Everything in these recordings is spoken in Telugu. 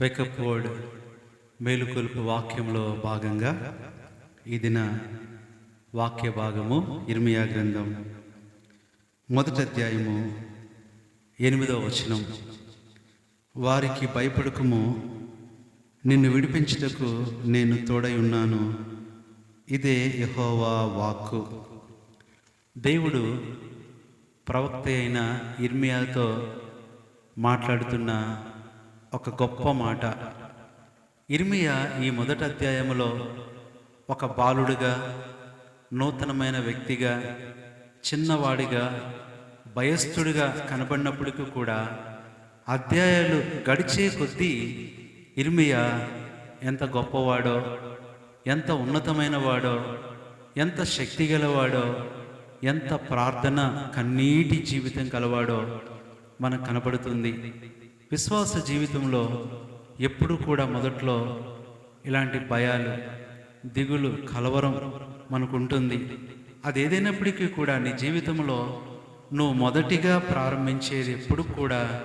వేకప్ వర్డ్ మేలుకొలుపు వాక్యంలో భాగంగా ఈ దిన వాక్య భాగము ఇర్మియా గ్రంథం మొదటి అధ్యాయము ఎనిమిదవ వచనం. వారికి భయపడకము నిన్ను విడిపించుటకు నేను తోడై ఉన్నాను. ఇదే యెహోవా వాక్కు. దేవుడు ప్రవక్త అయిన ఇర్మియాతో మాట్లాడుతున్న ఒక గొప్ప మాట. ఇర్మియా ఈ మొదటి అధ్యాయంలో ఒక బాలుడిగా నూతనమైన వ్యక్తిగా చిన్నవాడిగా భయస్థుడిగా కనబడినప్పటికీ కూడా అధ్యాయాలు గడిచే కొద్దీ ఇర్మియా ఎంత గొప్పవాడో ఎంత ఉన్నతమైన వాడో ఎంత శక్తి గలవాడో ఎంత ప్రార్థన కన్నీటి జీవితం కలవాడో మనకు కనపడుతుంది విశ్వాస జీవితంలో ఎప్పుడు కూడా మొదట్లో ఇలాంటి భయాలు దిగులు కలవరం మనకు ఉంటుంది అది ఏదైనప్పటికీ కూడా నీ జీవితంలో నువ్వు మొదటిగా ప్రారంభించేది ఎప్పుడు కూడా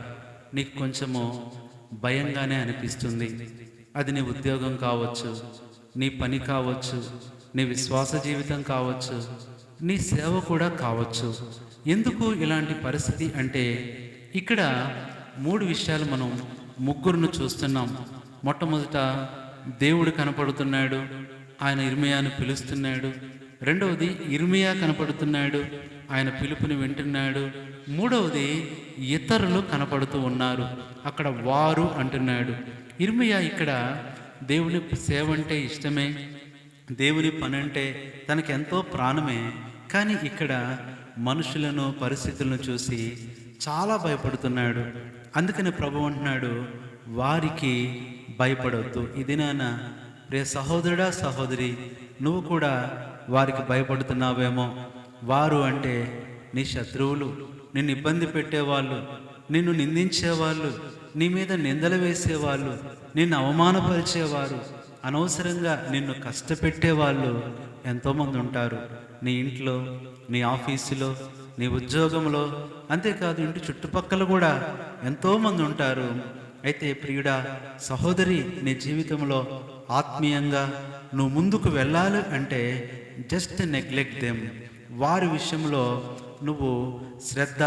నీకు కొంచెము భయంగానే అనిపిస్తుంది. అది నీ ఉద్యోగం కావచ్చు నీ పని కావచ్చు నీ విశ్వాస జీవితం కావచ్చు నీ సేవ కూడా కావచ్చు. ఎందుకు ఇలాంటి పరిస్థితి అంటే ఇక్కడ మూడు విషయాలు మనం ముగ్గురును చూస్తున్నాం. మొట్టమొదట దేవుడు కనపడుతున్నాడు ఆయన ఇర్మియాను పిలుస్తున్నాడు. రెండవది ఇర్మియా కనపడుతున్నాడు ఆయన పిలుపుని వింటున్నాడు. మూడవది ఇతరులు కనపడుతూ ఉన్నారు అక్కడ వారు అంటున్నాడు. ఇర్మియా ఇక్కడ దేవుని సేవ అంటే ఇష్టమే దేవుని పని అంటే తనకి ఎంతో ప్రాణమే కానీ ఇక్కడ మనుషులను పరిస్థితులను చూసి చాలా భయపడుతున్నాడు. అందుకని ప్రభు అంటున్నాడు వారికి భయపడవద్దు ఇది నాన్న రే సహోదరుడా సహోదరి నువ్వు కూడా వారికి భయపడుతున్నావేమో. వారు అంటే నీ శత్రువులు. నిన్ను ఇబ్బంది పెట్టేవాళ్ళు. నిన్ను నిందించేవాళ్ళు. నీ మీద నిందలు వేసేవాళ్ళు. నిన్ను అవమానపరిచేవారు. అనవసరంగా నిన్ను కష్టపెట్టేవాళ్ళు ఎంతోమంది ఉంటారు. నీ ఇంట్లో నీ ఆఫీసులో నీ ఉద్యోగంలో అంతేకాదు ఇంటి చుట్టుపక్కల కూడా ఎంతోమంది ఉంటారు. అయితే ప్రియుడా సహోదరి నీ జీవితంలో ఆత్మీయంగా నువ్వు ముందుకు వెళ్ళాలి అంటే జస్ట్ నెగ్లెక్ట్ దెమ్ వారి విషయంలో నువ్వు శ్రద్ధ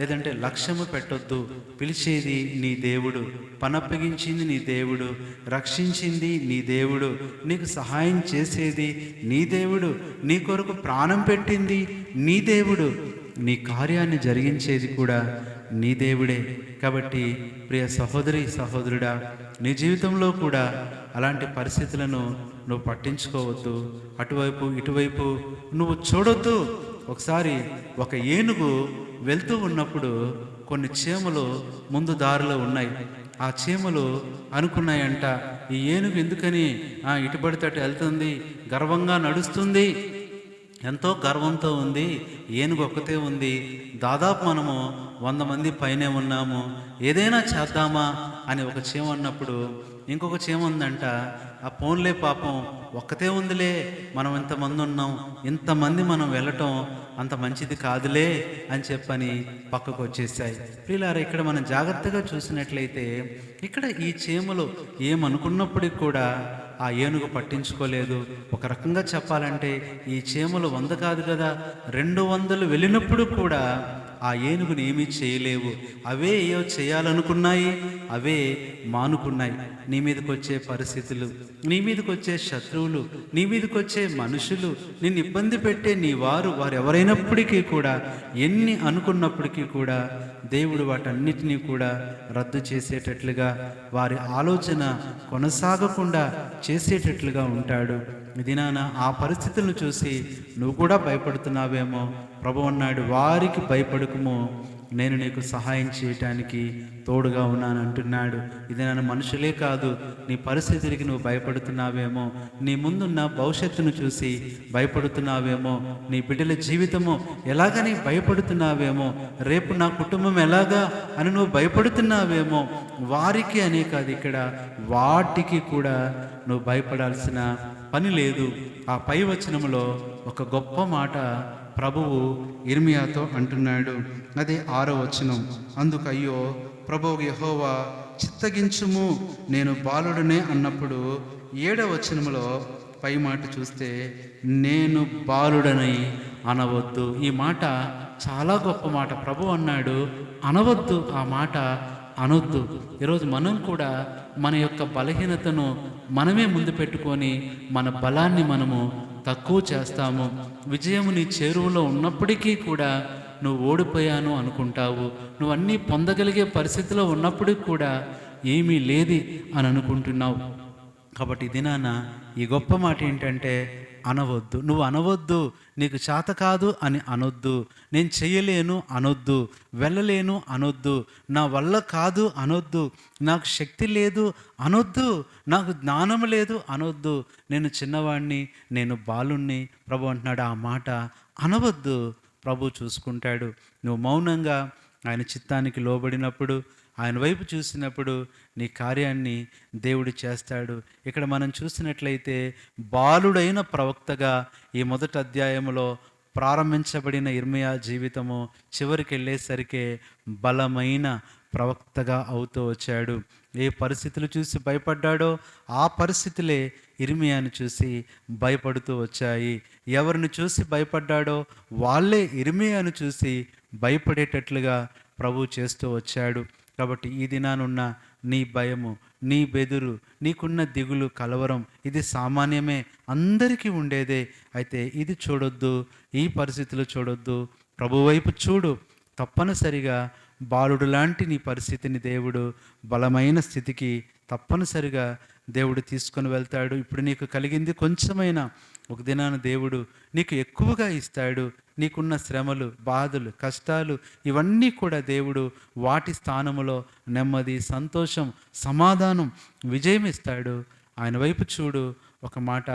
లేదంటే లక్ష్యము పెట్టొద్దు. పిలిచేది నీ దేవుడు పనప్పగించింది నీ దేవుడు రక్షించింది నీ దేవుడు నీకు సహాయం చేసేది నీ దేవుడు నీ కొరకు ప్రాణం పెట్టింది నీ దేవుడు. నీ కార్యాన్ని జరిగించేది కూడా నీ దేవుడే. కాబట్టి ప్రియ సహోదరి సహోదరుడా నీ జీవితంలో కూడా అలాంటి పరిస్థితులను నువ్వు పట్టించుకోవద్దు. అటువైపు ఇటువైపు నువ్వు చూడొద్దు. ఒకసారి ఒక ఏనుగు వెళ్తూ ఉన్నప్పుడు కొన్ని చీమలు ముందు దారిలో ఉన్నాయి. ఆ చీమలు అనుకున్నాయంట ఈ ఏనుగు ఎందుకని ఆ ఇటు పడితే అటు వెళ్తుంది గర్వంగా నడుస్తుంది ఎంతో గర్వంతో ఉంది ఏనుగు ఒక్కతే ఉంది. దాదాపు మనము వంద మంది పైనే ఉన్నాము. ఏదైనా చేద్దామా అని ఒక చీమ అన్నప్పుడు ఇంకొక చీమ ఉందంట. ఆ పోన్లే పాపం ఒక్కతే ఉందిలే మనం ఇంతమంది ఉన్నాం ఇంతమంది మనం వెళ్ళటం అంత మంచిది కాదులే అని చెప్పని పక్కకు వచ్చేసాయి ప్రియులారా ఇక్కడ మనం జాగ్రత్తగా చూసినట్లయితే ఇక్కడ ఈ చీమలు ఏమనుకున్నప్పటికి కూడా ఆ ఏనుగు పట్టించుకోలేదు. ఒక రకంగా చెప్పాలంటే ఈ చీమలు వంద కాదు కదా. రెండు వందలు వెళ్ళినప్పుడు కూడా ఆ ఏనుగుని ఏమీ చేయలేవు. అవే ఏవో చేయాలనుకున్నాయి అవే మానుకున్నాయి. నీ మీదకి వచ్చే పరిస్థితులు నీ మీదకి వచ్చే శత్రువులు నీ మీదకి వచ్చే మనుషులు నిన్ను ఇబ్బంది పెట్టే నీ వారు వారు ఎవరైనప్పటికీ కూడా ఎన్ని అనుకున్నప్పటికీ కూడా దేవుడు వాటన్నిటినీ కూడా రద్దు చేసేటట్లుగా వారి ఆలోచన కొనసాగకుండా చేసేటట్లుగా ఉంటాడు. ఇది ఆ పరిస్థితులను చూసి నువ్వు కూడా భయపడుతున్నావేమో? ప్రభు అన్నాడు వారికి భయపడకము. నేను నీకు సహాయం చేయటానికి తోడుగా ఉన్నాను అంటున్నాడు. ఇది నన్ను మనుషులే కాదు నీ పరిస్థితికి నువ్వు భయపడుతున్నావేమో నీ ముందున్న భవిష్యత్తును చూసి భయపడుతున్నావేమో నీ బిడ్డల జీవితము ఎలాగని భయపడుతున్నావేమో రేపు నా కుటుంబం ఎలాగా అని నువ్వు భయపడుతున్నావేమో వారికి అనే కాదు ఇక్కడ వాటికి కూడా నువ్వు భయపడాల్సిన పని లేదు. ఆ పై వచనములో ఒక గొప్ప మాట ప్రభువు ఇర్మియాతో అంటున్నాడు. అది ఆరో వచనం. అందుకు అయ్యో ప్రభువు యహోవా చిత్తగించుము. నేను బాలుడనే అన్నప్పుడు ఏడవ వచనములో పై మాట చూస్తే నేను బాలుడని అనవద్దు. ఈ మాట చాలా గొప్ప మాట. ప్రభు అన్నాడు అనవద్దు. ఆ మాట అనొద్దు. ఈరోజు మనం కూడా మన యొక్క బలహీనతను మనమే ముందు పెట్టుకొని మన బలాన్ని మనము తక్కువ చేస్తాము. విజయము నీ చేరువలో ఉన్నప్పటికీ కూడా నువ్వు ఓడిపోయాను అనుకుంటావు. నువ్వు అన్నీ పొందగలిగే పరిస్థితిలో ఉన్నప్పటికి కూడా ఏమీ లేది అని అనుకుంటున్నావు. కాబట్టి దినాన ఈ గొప్ప మాట ఏంటంటే అనవద్దు. నువ్వు అనవద్దు నీకు చేత కాదు అని అనొద్దు. నేను చేయలేను అనొద్దు. వెళ్ళలేను అనొద్దు. నా వల్ల కాదు అనొద్దు. నాకు శక్తి లేదు అనొద్దు. నాకు జ్ఞానం లేదు అనొద్దు. నేను చిన్నవాడిని నేను బాలుణ్ణి. ప్రభు అంటున్నాడు ఆ మాట అనవద్దు. ప్రభు చూసుకుంటాడు. నువ్వు మౌనంగా ఆయన చిత్తానికి లోబడినప్పుడు ఆయన వైపు చూసినప్పుడు నీ కార్యాన్ని దేవుడు చేస్తాడు. ఇక్కడ మనం చూసినట్లయితే బాలుడైన ప్రవక్తగా ఈ మొదటి అధ్యాయంలో ప్రారంభించబడిన ఇర్మియా జీవితము చివరికి వెళ్ళేసరికి బలమైన ప్రవక్తగా అవుతూ వచ్చాడు. ఏ పరిస్థితులు చూసి భయపడ్డాడో ఆ పరిస్థితులే ఇర్మియాను చూసి భయపడుతూ వచ్చాయి. ఎవరిని చూసి భయపడ్డాడో వాళ్ళే ఇర్మియాను చూసి భయపడేటట్లుగా ప్రభు చేస్తూ వచ్చాడు. కాబట్టి ఈ దినానున్న నీ భయము నీ బెదురు నీకున్న దిగులు కలవరం ఇది సామాన్యమే. అందరికీ ఉండేదే. అయితే ఇది చూడొద్దు ఈ పరిస్థితులు చూడొద్దు. ప్రభువైపు చూడు. తప్పనిసరిగా బాలుడు లాంటి నీ పరిస్థితిని దేవుడు బలమైన స్థితికి తప్పనిసరిగా దేవుడు తీసుకొని వెళ్తాడు. ఇప్పుడు నీకు కలిగింది కొంచెమైనా ఒక దినాన దేవుడు నీకు ఎక్కువగా ఇస్తాడు. నీకున్న శ్రమలు బాధలు కష్టాలు ఇవన్నీ కూడా దేవుడు వాటి స్థానములో నెమ్మది సంతోషం సమాధానం విజయం ఇస్తాడు. ఆయన వైపు చూడు. ఒక మాట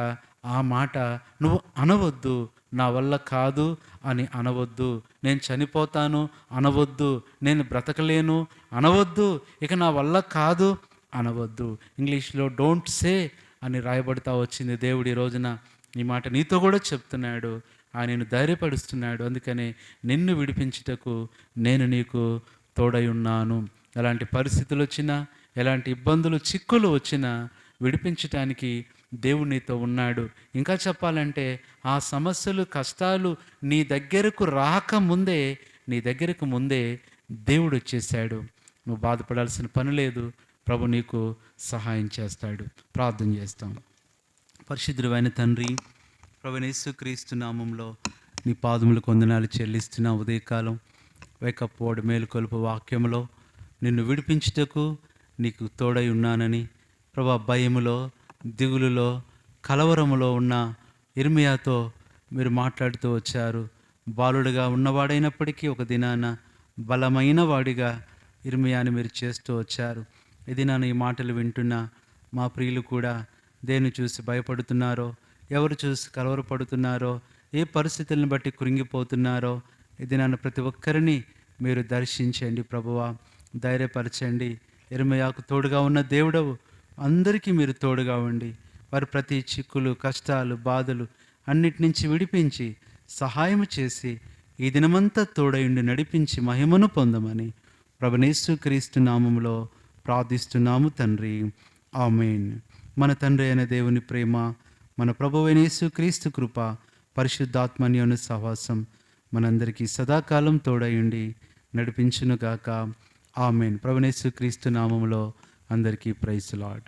ఆ మాట నువ్వు అనవద్దు. నా వల్ల కాదు అని అనవద్దు. నేను చనిపోతాను అనవద్దు. నేను బ్రతకలేను అనవద్దు. ఇక నా వల్ల కాదు అనవద్దు. ఇంగ్లీష్లో డోంట్ సే అని రాయబడతా వచ్చింది దేవుడి రోజున. ఈ మాట నీతో కూడా చెప్తున్నాడు. ఆయనను ధైర్యపరుస్తున్నాడు. అందుకనే నిన్ను విడిపించుటకు నేను నీకు తోడై ఉన్నాను. ఎలాంటి పరిస్థితులు వచ్చినా ఎలాంటి ఇబ్బందులు చిక్కులు వచ్చినా విడిపించటానికి దేవుడు నీతో ఉన్నాడు. ఇంకా చెప్పాలంటే ఆ సమస్యలు కష్టాలు నీ దగ్గరకు రాకముందే నీ దగ్గరకు ముందే దేవుడు వచ్చేసాడు. నువ్వు బాధపడాల్సిన పని లేదు. ప్రభు నీకు సహాయం చేస్తాడు. ప్రార్థన చేస్తాం. పరిశుద్ధుడైన తండ్రి క్రీస్తు నామంలో నీ పాదములు కొందనాలు చెల్లిస్తున్న ఉదయకాలం వేకపోడు మేలుకొలుపు వాక్యంలో నిన్ను విడిపించుటకు నీకు తోడై ఉన్నానని ప్రభా భయములో దిగులులో కలవరములో ఉన్న ఇర్మియాతో మీరు మాట్లాడుతూ వచ్చారు. బాలుడుగా ఉన్నవాడైనప్పటికీ ఒక దినాన బలమైన వాడిగా ఇర్మియాని మీరు చేస్తూ వచ్చారు. ఇది నన్ను ఈ మాటలు వింటున్న మా ప్రియులు కూడా దేన్ని చూసి భయపడుతున్నారో ఎవరు చూసి కలవరపడుతున్నారో ఏ పరిస్థితులను బట్టి కృంగిపోతున్నారో ఇది నన్ను ప్రతి ఒక్కరిని మీరు దర్శించండి ప్రభువా. ధైర్యపరచండి. ఎరుమయాకు తోడుగా ఉన్న దేవుడవు. అందరికీ మీరు తోడుగా ఉండి వారి ప్రతి చిక్కులు కష్టాలు బాధలు అన్నిటి నుంచి విడిపించి సహాయం చేసి ఈ దినమంతా తోడయుండి నడిపించి మహిమను పొందమని ప్రభనేసు క్రీస్తు నామంలో ప్రార్థిస్తున్నాము తండ్రి. ఆమెన్. మన తండ్రి అయిన దేవుని ప్రేమ మన ప్రభువైనేసు క్రీస్తు కృప పరిశుద్ధాత్మన్యోని సహవాసం మనందరికీ సదాకాలం తోడయుండి నడిపించునుగాక. ఆమెన్. ప్రభునేసు క్రీస్తు నామములో అందరికీ ప్రైస్ లాడ్